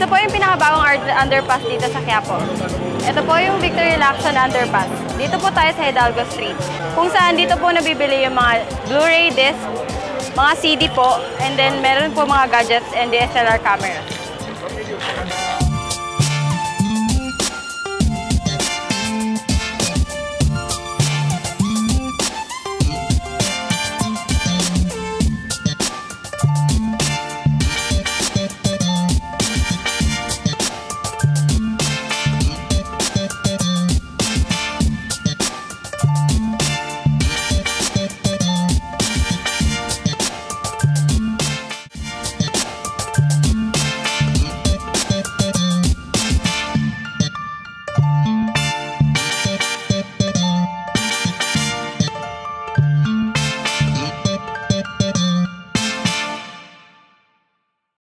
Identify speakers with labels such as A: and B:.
A: Ito po yung pinakabagong art- underpass dito sa Quiapo. Ito po yung Victory Lacson Underpass. Dito po tayo sa Hidalgo Street. Kung saan dito po nabibili yung mga Blu-ray disc, mga CD po, and then meron po mga gadgets and DSLR cameras.